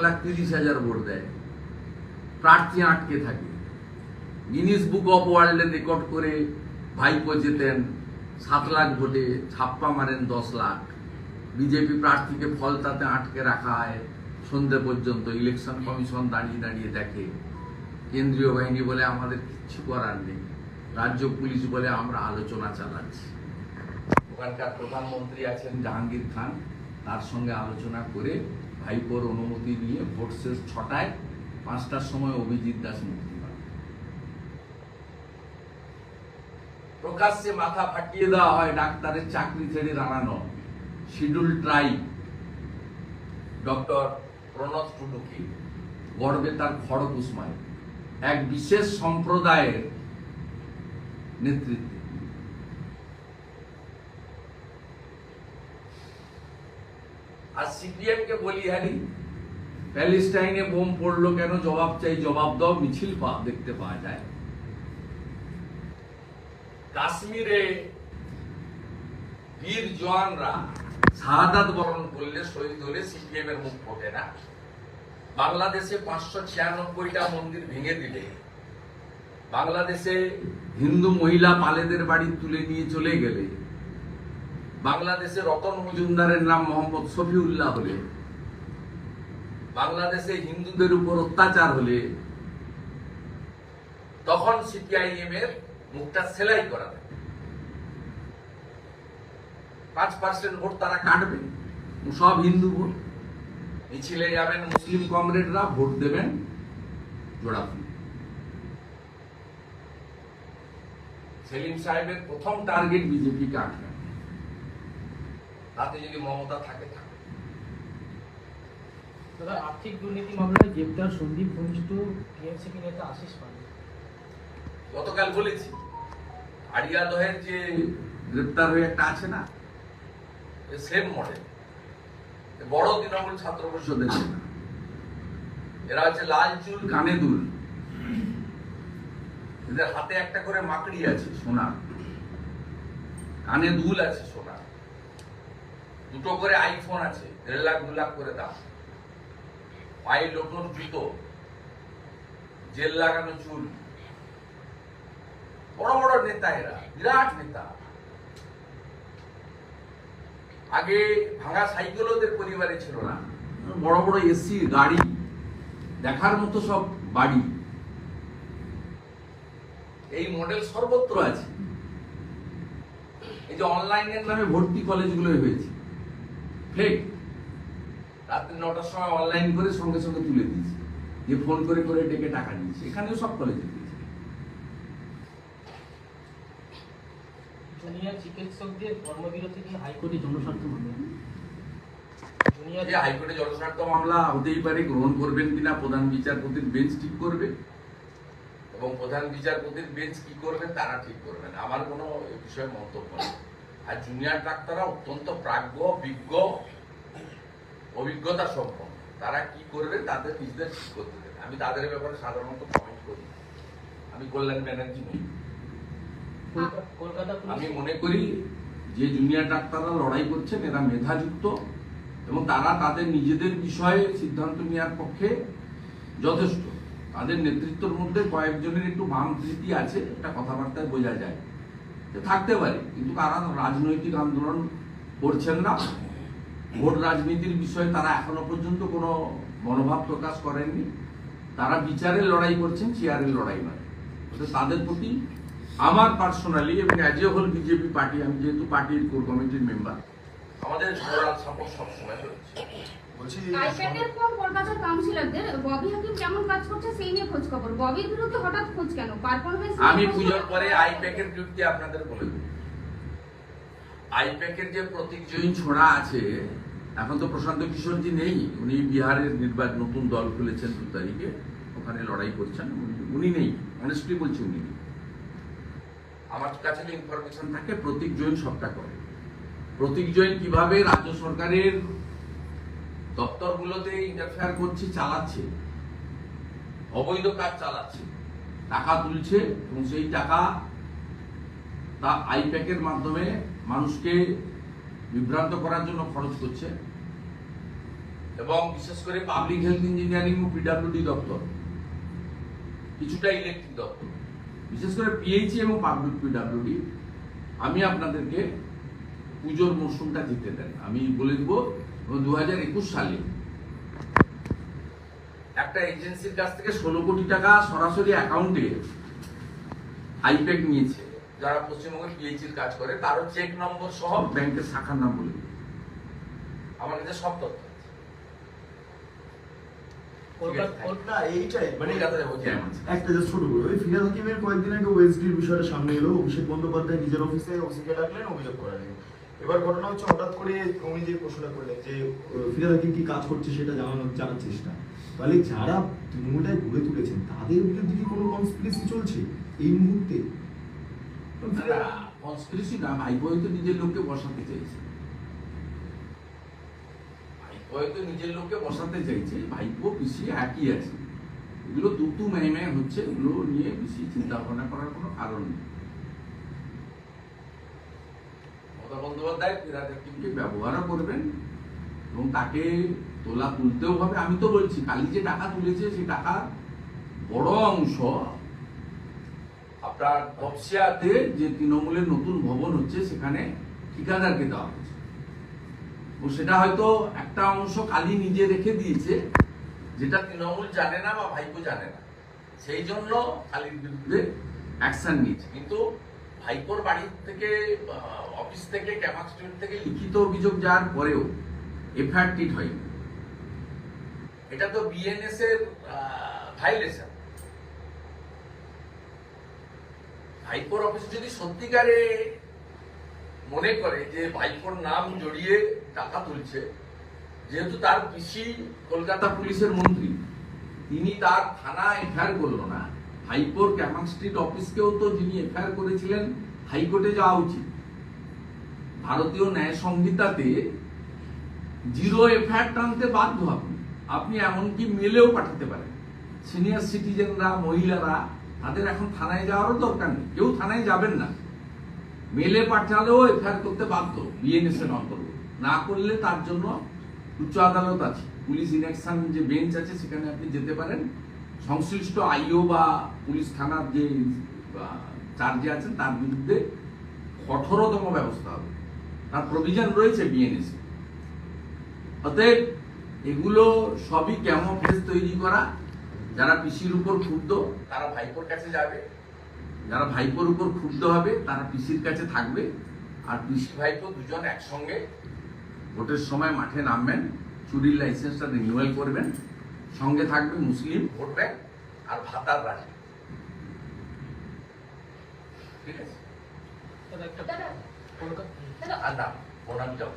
লাখ তিরিশ হাজার ভোট দেয়। প্রার্থী আটকে থাকে। গিনিস বুক অফ ওয়ার্ল্ডে রেকর্ড করে ভাইপো জেতেন সাত লাখ ভোটে, ছাপ্পা মারেন দশ লাখ। বিজেপি প্রার্থীকে ফলতাতে আটকে রাখা হয় সন্ধে পর্যন্ত। ইলেকশন কমিশন দাঁড়িয়ে দাঁড়িয়ে দেখে। কেন্দ্রীয় বাহিনী বলে আমাদের কিচ্ছু করার নেই। রাজ্য পুলিশ বলে আমরা আলোচনা চালাচ্ছি। ওখানকার প্রধানমন্ত্রী আছেন জাহাঙ্গীর খান। তার সঙ্গে আলোচনা করে ভাইপোর অনুমতি নিয়ে ভোট শেষ ছটায় পাঁচটার সময় অভিজিৎ দাস মুক্তি পান। প্রকাশ্যে মাথা ফাটিয়ে দেওয়া হয় ডাক্তারের চাকরি ছেড়ে দাঁড়ানো। Schedule tribe. ডক্টর প্রণব টুডুকে, গর্বে তার খড়গ উসমায় এক বিশেষ সম্প্রদায়ের নেতৃত্বে। আর সিপিএম কে বলি হারি প্যালেস্টাইনে বোম পড়ল কেন? জবাব চাই, জবাব দাও, মিছিল দেখতে পাওয়া যায়। কাশ্মীরে বীর জওয়ানরা শাহাদাত বরণ করলে, শহীদ হলে সিপিএম এর মুখ ফোটে না। বাংলাদেশে পাঁচশো ছিয়ানব্বইটা মন্দির ভেঙে দিলে। বাংলাদেশে হিন্দু মহিলা পালেদের বাড়ি তুলে নিয়ে চলে গেলে। বাংলাদেশে রতন মজুমদারের নাম মোহাম্মদ শফিউল্লাহ হলে, বাংলাদেশে হিন্দুদের উপর অত্যাচার হলে, তখন সিপিআইএম এর মুখটা সেলাই করা পাঁচ পার্সেন্ট ভোট তারা কাটবে। সব হিন্দু ভোট। মিছিলে যাবেন মুসলিম কমরেডরা ভোট দেবেন জোড়াফুল সেলিম সাহেবের প্রথম টার্গেট বিজেপিকে আটকানো। তাতে যদি মমতা থাকে থাকে। দাদা আর্থিক দুর্নীতি মামলায় গ্রেপ্তার সন্দীপ ঘনিষ্ঠ টিএমসিপি নেতা আশিস পান্ডে গতকাল বলেছি আড়িয়াদহের যে গ্রেপ্তার হয়ে একটা আছে না সেম মডেল বড় তৃণমূল ছাত্র পরিষদের। এরা হচ্ছে লাল চুল কানে দুল। এদের হাতে একটা করে মাকড়ি আছে সোনা কানে দুল আছে সোনা দুটো করে আইফোন আছে দেড় লাখ দু লাখ করে দাম। পায়ে লোটোর জুতো জেল লাগানো চুল। বড় বড় নেতা এরা বিরাট নেতা। আগে ভাঙা সাইকেল ওদের পরিবারে ছিল না। বড় বড় এসি গাড়ি দেখার মতো সব বাড়ি। এই মডেল সর্বত্র আছে। এই যে অনলাইনের নামে ভর্তি কলেজগুলো হয়েছে। ফেক রাত্রি নটার সময় অনলাইন করে সঙ্গে সঙ্গে তুলে দিয়েছে। যে ফোন করে করে ডেকে টাকা নিয়েছে এখানেও সব কলেজে দিয়েছে। জুনিয়র চিকিৎসকদের কর্মবিরতি নিয়ে হাইকোর্টে জনস্বার্থ মামলা? জুনিয়র যে হাইকোর্টে জনস্বার্থ মামলা হতেই পারে গ্রহণ করবেন কিনা প্রধান বিচারপতির বেঞ্চ ঠিক করবে। এবং প্রধান বিচারপতির বেঞ্চ কি করবে তারা ঠিক করবেন আমার কোনো বিষয়ে মন্তব্য নেই। আর জুনিয়র ডাক্তাররা অত্যন্ত প্রাজ্ঞ বিজ্ঞ অভিজ্ঞতা সম্পন্ন। তারা কি করবে? তাদের নিজেদের ঠিক করতে দেবে। আমি তাদের ব্যাপারে সাধারণত কমেন্ট করি আমি কল্যাণ ব্যানার্জি নই। কলকাতা আমি মনে করি যে জুনিয়র ডাক্তাররা লড়াই করছেন এরা মেধাযুক্ত এবং তারা তাদের নিজেদের বিষয়ে সিদ্ধান্ত নেওয়ার পক্ষে যথেষ্ট। তাদের নেতৃত্বের মধ্যে কয়েকজনের একটু বাম প্রীতি আছে এটা কথাবার্তায় বোঝা যায়। থাকতে পারে, কিন্তু তারা রাজনৈতিক আন্দোলন করছেন না। ভোট রাজনীতির বিষয়ে তারা এখনও পর্যন্ত কোনো মনোভাব প্রকাশ করেননি। তারা বিচারের লড়াই করছেন, চেয়ারের লড়াই নয়। তাদের প্রতি আমার পার্সোনালি এবং as a whole BJP party আমি যেহেতু পার্টির কোর কমিটির মেম্বার আমাদের সবসময় রয়েছে বলছি আইপ্যাকের পর কলকাতার কাউন্সিলরদের ববি হাকিম কেমন কাজ করছে সেই নিয়ে খোঁজ খবর। ববির বিরুদ্ধে হঠাৎ খোঁজ কেন? পারফরমেন্স আমি পুজোর পরে আইপ্যাকের বিরুদ্ধে আপনাদের বলে দেব আইপ্যাকের যে প্রতীক জয়ী ছোড়া আছে এখন তো প্রশান্ত কিশোরজি নেই। উনি বিহারের নির্বাচন নতুন দল খুলেছেন দু তারিখে। ওখানে লড়াই করছেন উনি- উনি নেই। অনেস্টলি বলছি উনি নেই। আমার কাছে যে ইনফরমেশন থাকে প্রতীক জৈন সবটা করে। প্রতীক জৈন কীভাবে রাজ্য সরকারের দপ্তরগুলোতে ইন্টারফেয়ার করছে, চালাচ্ছে। অবৈধ কাজ চালাচ্ছে। টাকা তুলছে এবং সেই টাকা তা আইপ্যাকের মাধ্যমে মানুষকে বিভ্রান্ত করার জন্য খরচ করছে। এবং বিশেষ করে পাবলিক হেলথ ইঞ্জিনিয়ারিং ও পিডাব্লিউডি দপ্তর। কিছুটা ইলেকট্রিক দপ্তর। বিশেষ করে পিএইচি এবং পাবলিক পিডাব্লিউডি আমি আপনাদেরকে পুজোর মরশুমটা জিতে দেন। আমি বলে দেবো দু হাজার একুশ সালে একটা এজেন্সির কাছ থেকে ষোলো কোটি টাকা সরাসরি অ্যাকাউন্টে আইপ্যাক নিয়েছে। যারা পশ্চিমবঙ্গে পিএইচির কাজ করে তারও চেক নম্বর সহ ব্যাংকের শাখার নাম বলে আমার কাছে সব তথ্য কয়েকদিন আগে ওয়েসডির বিষয়টা সামনে এলো। অভিষেক বন্দ্যোপাধ্যায় নিজের অফিসে ওসিকে ডাকলেন অভিযোগ করালেন। এবার ঘটনা হচ্ছে হঠাৎ করে উনি যে প্রশ্নটা করলেন যে আহ, ফিরাদ কি কাজ করছে সেটা জানানোর জানার চেষ্টা তাহলে যারা তৃণমূলটায় গড়ে তুলেছেন তাদের বিরুদ্ধে কি কোনো কনস্পিরেসি চলছে এই মুহূর্তে? কনস্পিরেসি না ভাইপো হয়তো নিজের লোককে বসাতে চাইছে। ভাইপো হয়তো নিজের লোককে বসাতে চাইছে ভাইপো পিসি একই আছে। এগুলো দুটু ম্যায় ম্যায় হচ্ছে এগুলো নিয়ে বেশি চিন্তা ভাবনা করার কোনো কারণ নেই মমতা বন্দ্যোপাধ্যায় ফেরাদ ব্যবহারও করবেন এবং তাকে তোলা তুলতেও হবে। আমি তো বলছি, কালি যে টাকা তুলেছে সেই টাকার বড় অংশ আপনার তপসিয়াতে যে তৃণমূলের নতুন ভবন হচ্ছে, সেখানে ঠিকাদারকে দেওয়া হচ্ছে ও সেটা হয়তো একটা অংশ কালি নিজে রেখে দিয়েছে, যেটা তৃণমূল জানে না বা ভাইপো জানে না। সেই জন্য কালির বিরুদ্ধে অ্যাকশন নিয়েছে। কিন্তু ভাইপোর বাড়ি থেকে অফিস থেকে, ক্যামাক থেকে লিখিত অভিযোগ যাওয়ার পরেও এফআইআর টিট হয়নি। এটা তো বিএনএস এর ভাইলেশন ভাইপোর অফিস যদি সত্যিকারে মনে করে যে ভাইপোর নাম জড়িয়ে টাকা তুলছে, যেহেতু তার পিসি কলকাতা পুলিশের মন্ত্রী, তিনি তার থানা এফআইআর করল না হাইকোর ক্যামাক স্ট্রিট অফিসকেও তো যিনি এফআইআর করেছিলেন, হাইকোর্টে যাওয়া উচিত। ভারতীয় ন্যায় সংহিতাতে জিরো এফআইআর টানতে বাধ্য আপনি আপনি এমনকি মেলেও পাঠাতে পারেন। সিনিয়র সিটিজেনরা, মহিলারা, তাদের এখন থানায় যাওয়ারও দরকার নেই। কেউ থানায় যাবেন না। মেলে পাঠালেও এফআইআর করতে বাধ্য বিএনএস এর অন্তর্গত। না করলে তার জন্য উচ্চ আদালত আছে। পুলিশ ইনঅ্যাকশন যে বেঞ্চ আছে, সেখানে আপনি যেতে পারেন। সংশ্লিষ্ট আইও বা পুলিশ থানার যে চার্জে আছেন, তার বিরুদ্ধে কঠোরতম ব্যবস্থা হবে। তার প্রভিশন রয়েছে বিএনএস অতএব এগুলো সবই কেমন ফেস তৈরি করা? যারা পিসির উপর ক্ষুব্ধ, তারা ভাইপোর কাছে যাবে। যারা ভাইপোর উপর ক্ষুব্ধ হবে, তারা পিসির কাছে থাকবে। আর পিসি ভাইপো দুজন একসঙ্গে ভোটের সময় মাঠে নামবেন, চুরির লাইসেন্সটা রিনিউয়াল করবেন। সঙ্গে থাকবে মুসলিম ভোট ব্যাংক আর ভাতার রাজি ঠিক আছে? আর না প্রণামটাও